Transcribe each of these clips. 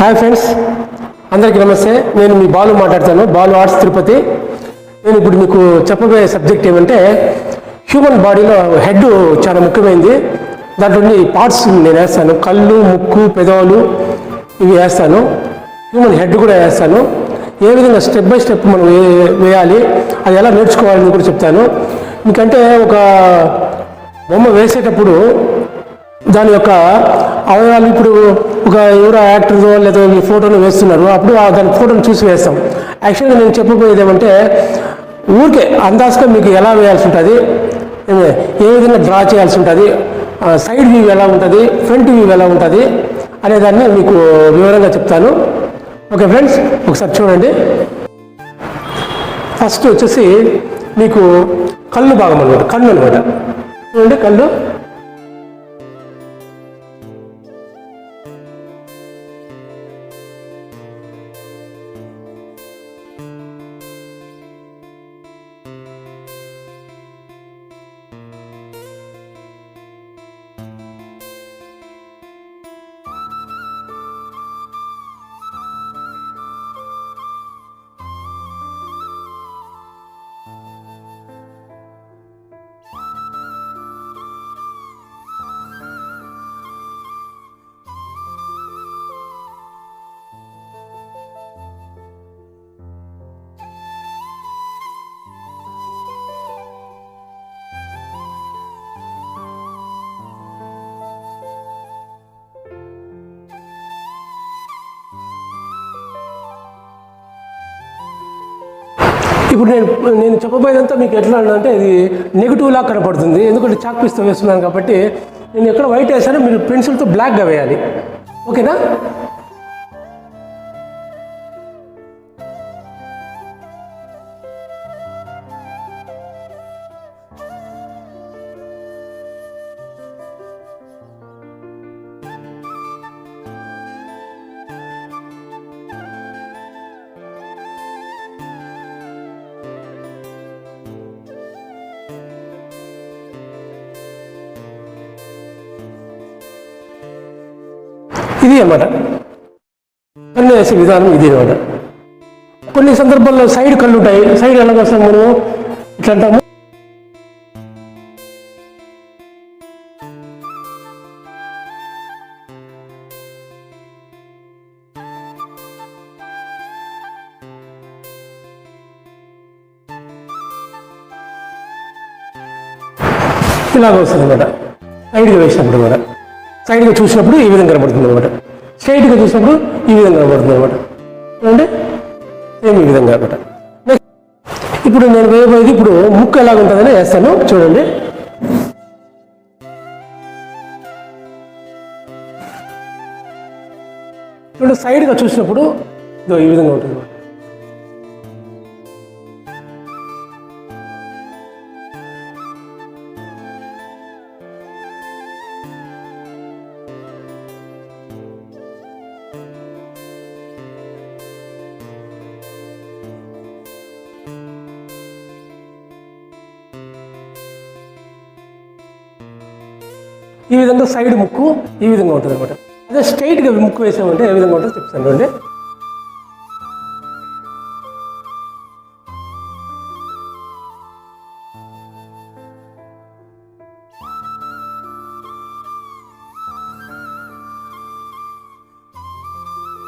Hi friends అందరికీ నమస్తే. నేను మీ బాలు మాట్లాడతాను. బాలు ఆర్ట్స్ తిరుపతి నేను ఇప్పుడు మీకు చెప్పబోయే సబ్జెక్ట్ ఏమంటే హ్యూమన్ బాడీలో హెడ్ చాలా ముఖ్యమైనది దాంట్లో పార్ట్స్ నేను వేస్తాను. కళ్ళు ముక్కు పెదవులు ఇవి వేస్తాను. హ్యూమన్ హెడ్ కూడా వేస్తాను. ఏ విధంగా స్టెప్ బై స్టెప్ మనం వేయాలి అది ఎలా నేర్చుకోవాలని కూడా చెప్తాను. మీకంటే ఒక బొమ్మ వేసేటప్పుడు దాని యొక్క అవయవాలు ఇప్పుడు ఒక ఎవరో యాక్టర్దో లేదా మీ ఫోటోను వేస్తున్నారు. అప్పుడు ఆ దాని ఫోటోను చూసి వేస్తాం. యాక్చువల్గా నేను చెప్పబోయేది ఏమంటే ఊరికే అందాజుగా మీకు ఎలా వేయాల్సి ఉంటుంది ఏ విధంగా డ్రా చేయాల్సి ఉంటుంది సైడ్ వ్యూ ఎలా ఉంటుంది ఫ్రంట్ వ్యూ ఎలా ఉంటుంది అనేదాన్ని మీకు వివరంగా చెప్తాను. ఓకే ఫ్రెండ్స్ ఒకసారి చూడండి. ఫస్ట్ వచ్చేసి మీకు కళ్ళు భాగం అనమాట కళ్ళు అనమాట చూడండి కళ్ళు. ఇప్పుడు నేను నేను చెప్పబోయేదంతా మీకు ఎట్లా అంటే ఇది నెగిటివ్లా కనపడుతుంది. ఎందుకంటే చాక్ పీస్తో వేస్తున్నాను కాబట్టి నేను ఎక్కడ వైట్ వేసానో మీరు పెన్సిల్తో బ్లాక్గా వేయాలి. ఓకేనా ఇది అన్నమాట. కన్ను వేసే విధానం ఇది అనమాట కొన్ని సందర్భాల్లో సైడ్ కళ్ళు ఉంటాయి సైడ్ ఎలా కోసం మనము ఇట్లా అంటాము ఇలాగ వస్తుంది అనమాట సైడ్గా వేసినప్పుడు కూడా సైడ్గా చూసినప్పుడు ఈ విధంగా కనబడుతుంది అనమాట స్ట్రైట్గా చూసినప్పుడు ఈ విధంగా కనబడుతుంది అనమాట అంటే సేమ్ ఈ విధంగా అనమాట ఇప్పుడు నేను వేయబోయేది ఇప్పుడు ముక్కు ఎలాగ ఉంటుందని వేస్తాను. చూడండి. చూడండి సైడ్గా చూసినప్పుడు ఇదో ఈ విధంగా ఉంటుంది సైడ్ ముక్కు ఈ విధంగా ఉంటుంది అనమాట అదే స్ట్రైట్గా ముక్కు వేసామంటే ఏ విధంగా ఉంటుందో చెప్తాను అండి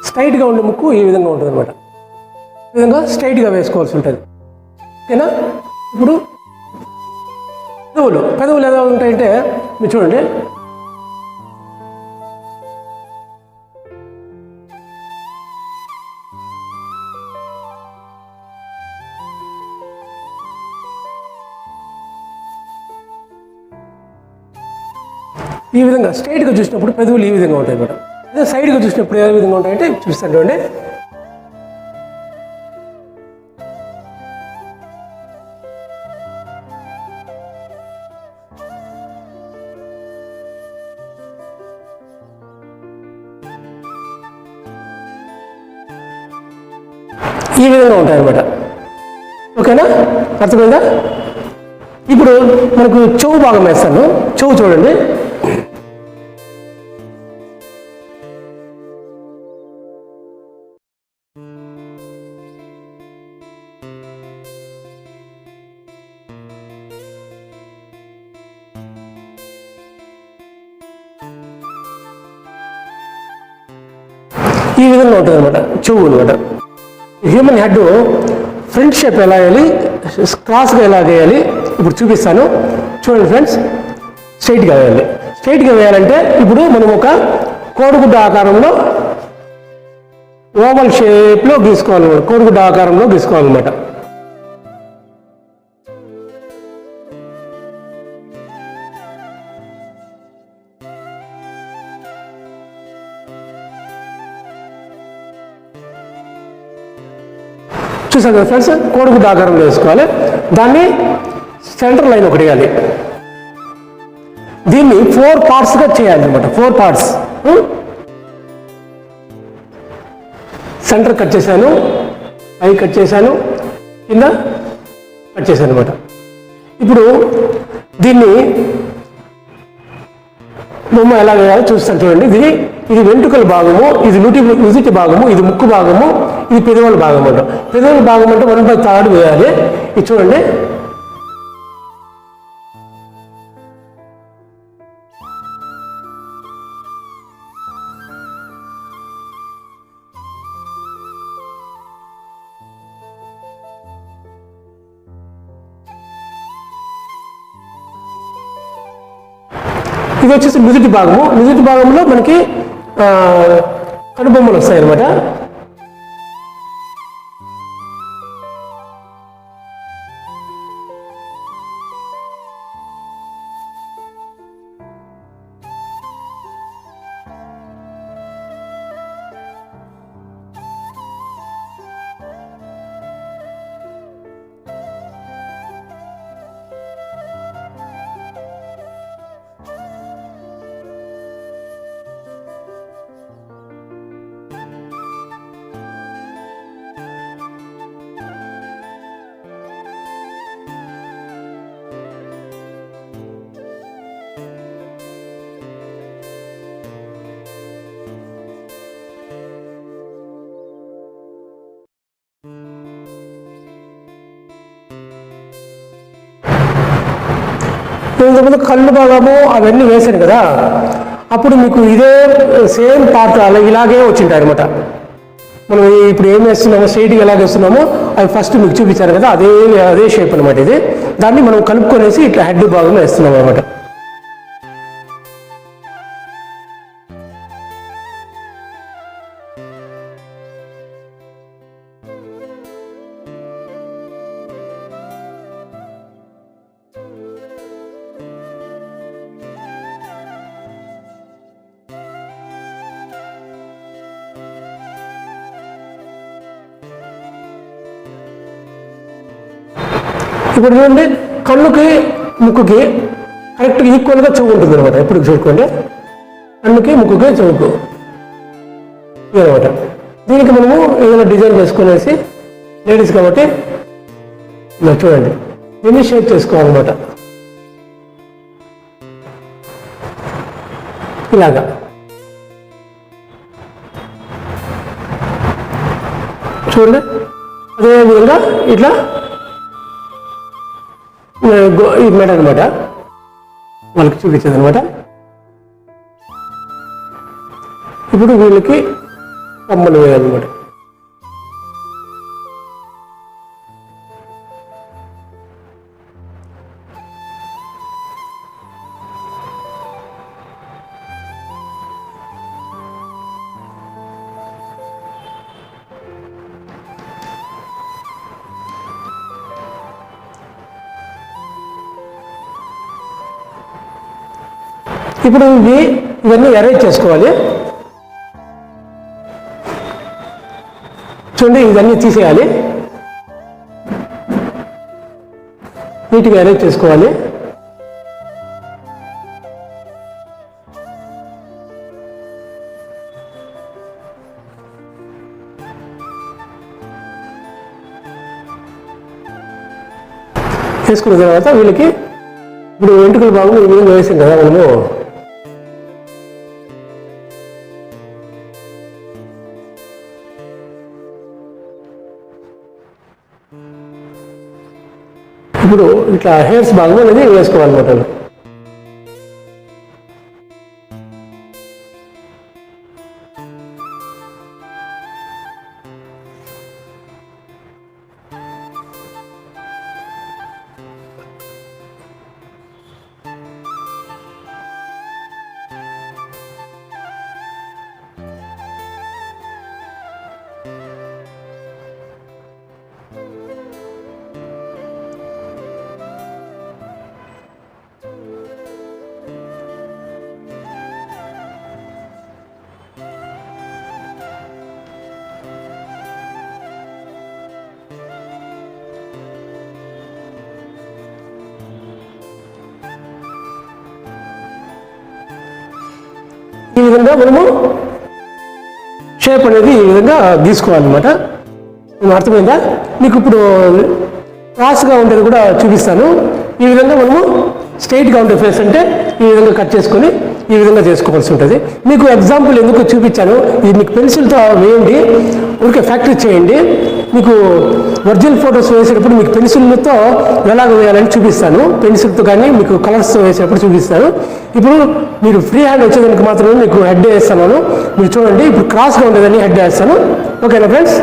స్ట్రైట్గా ఉండే ముక్కు ఈ విధంగా ఉంటుంది అనమాట ఈ విధంగా స్ట్రైట్గా వేసుకోవాల్సి ఉంటుంది. ఓకేనా? ఇప్పుడు పెదవులు. పెదవులు ఎలా ఉంటాయంటే మీరు చూడండి. ఈ విధంగా స్ట్రైట్గా చూసినప్పుడు పెదవులు ఈ విధంగా ఉంటాయి మేడం. అదే సైడ్గా చూసినప్పుడు ఏ విధంగా ఉంటాయంటే చూస్తాను చూడండి. ఈ విధంగా ఉంటాయి అన్నమాట. ఓకేనా? అర్థమైందా? ఇప్పుడు మనకు చెవు భాగం వేస్తాను. చెవు చూడండి. ఈ విధంగా ఉంటుంది అనమాట చెవు అనమాట హ్యూమన్ హెడ్ ఫ్రంట్ షేప్ ఎలా వేయాలి క్రాస్గా ఎలా వేయాలి ఇప్పుడు చూపిస్తాను. చూడండి ఫ్రెండ్స్ స్ట్రైట్గా వేయాలి. స్ట్రైట్గా వేయాలంటే ఇప్పుడు మనం ఒక కోడిగుడ్డ ఆకారంలో ఓవల్ షేప్లో గీసుకోవాలన్నమాట. కోడిగుడ్డ ఆకారంలో గీసుకోవాలన్నమాట. చూసాం కదా ఫ్రెండ్స్? కోడుకు దాకారం వేసుకోవాలి. దాన్ని సెంటర్ లైన్ ఒకటి వేయాలి. దీన్ని ఫోర్ పార్ట్స్గా చేయాలి అనమాట ఫోర్ పార్ట్స్ సెంటర్ కట్ చేశాను. ఐ కట్ చేశాను. కింద కట్ చేశాను అనమాట ఇప్పుడు దీన్ని బొమ్మ ఎలా వేయాలో చూస్తాను చూడండి. ఇది ఇది వెంట్రుకల భాగము ఇది నుటి నుదిటి భాగము ఇది ముక్కు భాగము ఇది పెదవుల భాగం అంటాం. పెదవుల భాగం అంటే వన్ బై థర్డ్ వేయాలి. ఇది చూడండి. ఇది వచ్చేసి నుదుటి భాగము. నుదుటి భాగంలో మనకి ఆ, కనుబొమ్మలు వస్తాయి అనమాట ఇంతకుముందు కళ్ళు భాగము అవన్నీ వేశాను కదా అప్పుడు మీకు ఇదే సేమ్ పార్ట్ అలా ఇలాగే వచ్చింటాయి అనమాట మనం ఇప్పుడు ఏం వేస్తున్నామో స్ట్రైట్గా ఎలాగ వేస్తున్నామో అవి ఫస్ట్ మీకు చూపించాను కదా అదే అదే షేప్ అనమాట ఇది. దాన్ని మనం కలుపుకొనేసి ఇట్లా హెడ్ భాగంలో వేస్తున్నాం అనమాట ఇప్పుడు చూడండి కన్నుకి ముక్కుకి కరెక్ట్గా ఈక్వల్గా చెవు ఉంటుంది అనమాట ఎప్పుడు చూసుకోండి? కన్నుకి ముక్కుకి చెవుకు. అనమాట దీనికి మనము ఏదైనా డిజైన్ వేసుకునేసి లేడీస్ కాబట్టి ఇలా చూడండి. దీన్ని షేప్ చేసుకోవాలన్నమాట. ఇలాగా. చూడండి? అదేవిధంగా ఇట్లా ఈ మెడ అనమాట వాళ్ళకి చూపించేది అనమాట ఇప్పుడు వీళ్ళకి కమ్మలు వేయాలన్నమాట ఇప్పుడు ఇవి ఇవన్నీ అరేంజ్ చేసుకోవాలి. చూడండి ఇవన్నీ తీసేయాలి. నీట్గా అరేంజ్ చేసుకోవాలి. చేసుకున్న తర్వాత వీళ్ళకి ఇప్పుడు వెంట్రుకల భాగం ఈ విధంగా వేసాం కదా మనము. ఇప్పుడు ఇట్లా హెయిర్స్ భాగం అనేది వేసుకోవాలన్నమాట ఈ విధంగా మనము షేప్ అనేది ఈ విధంగా గీసుకోవాలన్నమాట. నేను అర్థమైందా? మీకు ఇప్పుడు క్రాస్గా ఉండేది కూడా చూపిస్తాను. ఈ విధంగా మనము స్ట్రైట్గా ఉండే ఫేస్ అంటే ఈ విధంగా కట్ చేసుకొని ఈ విధంగా చేసుకోవాల్సి ఉంటుంది. మీకు ఎగ్జాంపుల్ ఎందుకు చూపించాను? ఇది మీకు పెన్సిల్తో వేయండి. ఊరికే ఫ్యాక్టరీ చేయండి. మీకు ఒరిజినల్ ఫొటోస్ వేసేటప్పుడు మీకు పెన్సిల్తో ఎలాగ వేయాలని చూపిస్తాను. పెన్సిల్తో కానీ మీకు కలర్స్తో వేసేటప్పుడు చూపిస్తాను. ఇప్పుడు మీరు ఫ్రీ హ్యాండ్ వచ్చేదానికి మాత్రమే మీకు హెడ్ వేస్తున్నాను మీరు చూడండి ఇప్పుడు క్రాస్గా ఉండేదని హెడ్ వేస్తాను. ఓకేనా ఫ్రెండ్స్?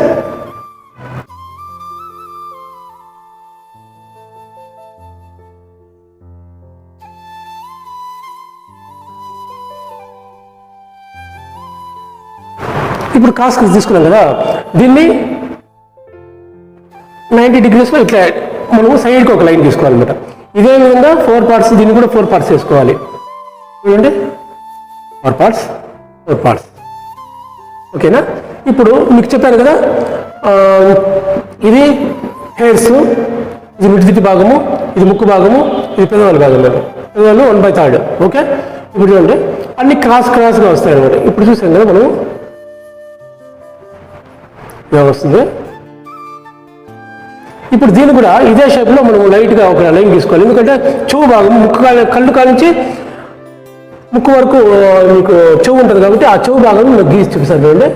ఇప్పుడు కాస్క్ తీసుకున్నాం కదా. దీన్ని నైంటీ డిగ్రీస్లో ఇట్లా మనము సైడ్కి ఒక లైన్ తీసుకోవాలన్నమాట. ఇదే విధంగా ఫోర్ పార్ట్స్ దీన్ని కూడా ఫోర్ పార్ట్స్ వేసుకోవాలి చూడండి. Four parts four parts. ఓకేనా? ఇప్పుడు మీకు చెప్పాను కదా ఇది హెయిర్స్ ఇది మిడిదిటి భాగము ఇది ముక్కు భాగము ఇది పెదవాళ్ళ భాగం పెదవాళ్ళు వన్ బై థర్డ్ ఓకే? ఇప్పుడు చూడండి. అన్ని క్రాస్ క్రాస్గా వస్తాయి అనమాట ఇప్పుడు చూసాం కదా మనం ఇలా వస్తుంది. ఇప్పుడు దీన్ని కూడా ఇదే షేప్లో మనం లైట్గా ఒక లైన్ తీసుకోవాలి ఎందుకంటే చెవు భాగం ముక్కు కళ్ళు కానించి ముక్కు వరకు మీకు చెవు ఉంటుంది కాబట్టి ఆ చెవు భాగం మీకు గీసి చూపిస్తాను చూడండి.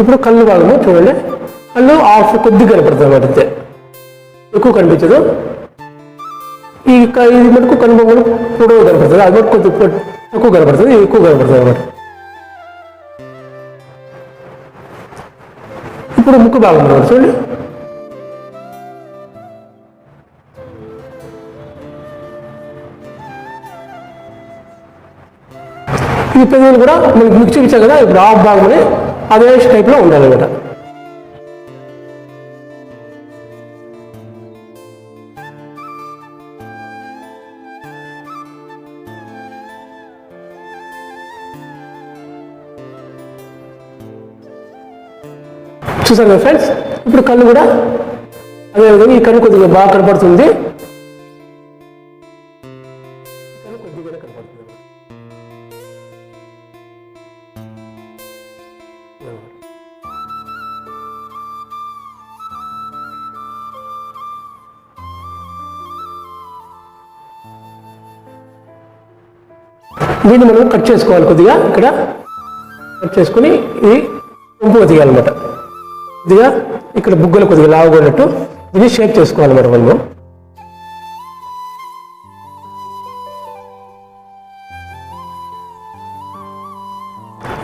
ఇప్పుడు కళ్ళు భాగము చూడండి. కళ్ళు ఆఫ్ కొద్దిగా కనపడుతుంది అన్నమాట అంతే. ఎక్కువ కనిపించదు. ఈ ఇది మటుకు కనుబొమ్మలు పొడవు కనపడుతుంది. అది మటుకు కొద్ది తక్కువ కనపడుతుంది. ఎక్కువ కనపడుతుంది అన్నమాట. ఇప్పుడు ముక్కు భాగం అనమాట చూడండి. ఈ పెదవులు కూడా మనకి మీకు ఇచ్చాం కదా ఇప్పుడు హాఫ్ భాగం అని అదే టైప్లో ఉండాలన్నమాట. చూసారు కదా ఫ్రెండ్స్ ఇప్పుడు కళ్ళు కూడా అదేవిధంగా ఈ కన్ను కొద్దిగా బాగా కనపడుతుంది. దీన్ని మనం కట్ చేసుకోవాలి కొద్దిగా. ఇక్కడ కట్ చేసుకుని ఇది ఉంపుగా తీయాలన్నమాట. కొద్దిగా ఇక్కడ బుగ్గలు కొద్దిగా లావుగా ఉన్నట్టు ఇది షేప్ చేసుకోవాలన్నమాట మనము.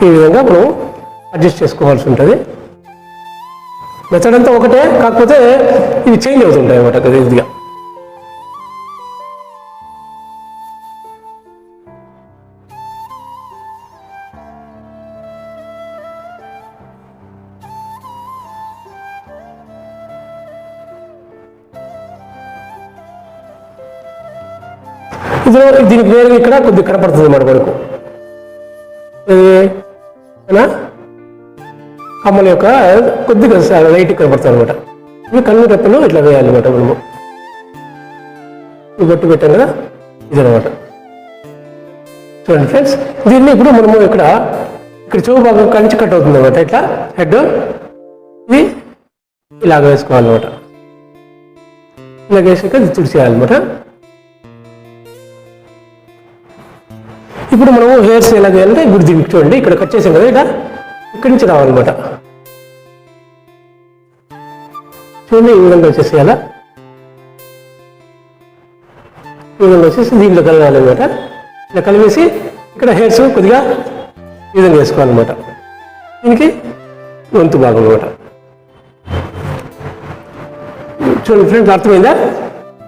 ఈ విధంగా మనం అడ్జస్ట్ చేసుకోవాల్సి ఉంటుంది. మెథడ్ అంతా ఒకటే కాకపోతే ఇవి చేంజ్ అవుతుంటాయి అన్నమాట కొద్దిగా ఇందులో దీనికి వేరుగా ఇక్కడ కొద్దిగా కనపడుతుంది అన్నమాట మనకు కమ్మల యొక్క కొద్దిగా లైట్ కనపడుతుంది అనమాట ఇవి కన్ను రెప్పలు ఇట్లా వేయాలన్నమాట మనము. ఈ బొట్టు పెట్టాం కదా? ఇదనమాట చూడండి ఫ్రెండ్స్ దీన్ని ఇప్పుడు మనము ఇక్కడ ఇక్కడ చెవు భాగం కంచి కట్ అవుతుంది అనమాట ఇట్లా హెడ్. ఇది ఇలాగ వేసుకోవాలన్నమాట. ఇలాగ వేసాక తుడిచేయాలన్నమాట. ఇప్పుడు మనము హెయిర్స్ ఎలా చేయాలంటే ఇప్పుడు దీనికి చూడండి ఇక్కడ కట్ చేసాం కదా ఇట్లా ఇక్కడి నుంచి రావాలన్నమాట. చూడండి ఈ విధంగా వచ్చేసేయాలా? ఈ విధంగా వచ్చేసి దీంట్లో కలగాలన్నమాట. ఇలా కలిపేసి ఇక్కడ హెయిర్స్ కొద్దిగా ఈ విధంగా వేసుకోవాలన్నమాట. దీనికి వంతు భాగం అనమాట చూడండి ఫ్రెండ్స్ అర్థమైందా?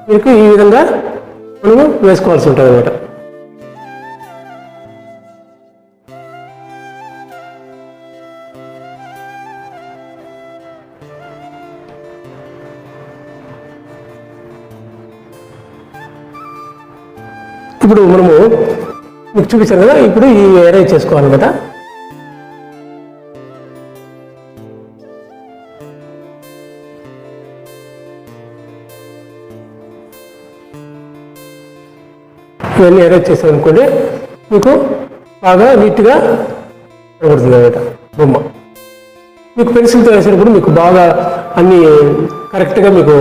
మీకు ఈ విధంగా మనము వేసుకోవాల్సి ఉంటుంది అనమాట ఇప్పుడు మనము మీకు చూపించాను కదా ఇప్పుడు ఈ అరేంజ్ చేసుకోవాలన్నమాట ఇవన్నీ అరేంజ్ చేసామనుకోండి మీకు బాగా నీట్గా కనబడుతుంది అనమాట బొమ్మ. మీకు పెన్సిల్తో వేసినప్పుడు మీకు బాగా అన్ని కరెక్ట్గా మీకు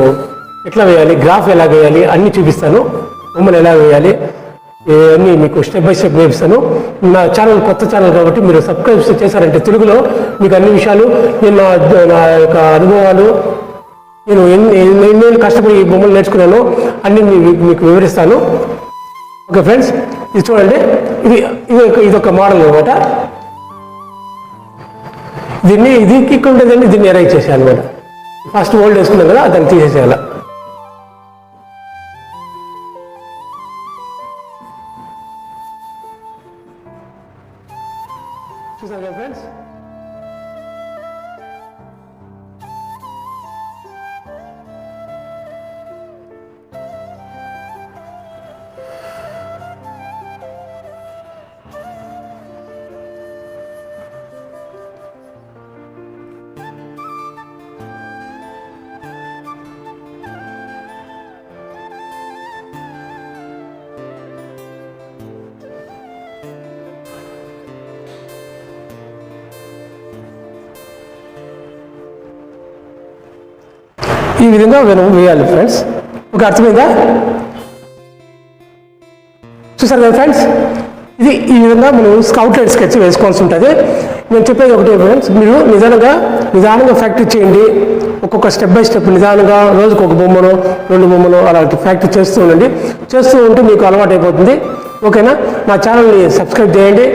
ఎట్లా వేయాలి గ్రాఫ్ ఎలా వేయాలి అన్ని చూపిస్తాను. బొమ్మలు ఎలా వేయాలి ఇవన్నీ మీకు స్టెప్ బై స్టెప్ నేర్పిస్తాను. నా ఛానల్ కొత్త ఛానల్ కాబట్టి మీరు సబ్స్క్రైబ్ చేశారంటే తెలుగులో మీకు అన్ని విషయాలు నేను నా నా యొక్క అనుభవాలు నేను ఎన్ని ఎన్ని కష్టపడి ఈ బొమ్మలు నేర్చుకున్నాను అన్ని మీకు వివరిస్తాను. ఓకే ఫ్రెండ్స్ ఇది చూడండి. ఇది ఇది ఒక ఇది ఒక మోడల్ అనమాట దీన్ని ఇది కిక్ ఉంటుందండి దీన్ని ఎరైజ్ చేసాను అనమాట ఫస్ట్ ఓల్డ్ వేసుకున్నాం కదా దాన్ని తీసేసేయాలి. ఈ విధంగా మనం వేయాలి ఫ్రెండ్స్ ఒక అర్థమైందా? చూసారు కదా ఫ్రెండ్స్ ఇది ఈ విధంగా మనం స్కౌట్లెట్ స్కెచ్ వేసుకోవాల్సి ఉంటుంది. నేను చెప్పేది ఒకటే ఫ్రెండ్స్ మీరు నిదానంగా నిదానంగా ఫ్యాక్టరీ చేయండి. ఒక్కొక్క స్టెప్ బై స్టెప్ నిదానంగా రోజుకు ఒక బొమ్మను రెండు బొమ్మను అలాంటి ఫ్యాక్టరీ చేస్తూ ఉండండి. చేస్తూ ఉంటే మీకు అలవాటు అయిపోతుంది ఓకేనా? నా ఛానల్ని సబ్స్క్రైబ్ చేయండి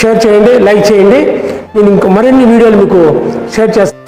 షేర్ చేయండి లైక్ చేయండి. నేను ఇంకో మరిన్ని వీడియోలు మీకు షేర్ చేస్తాను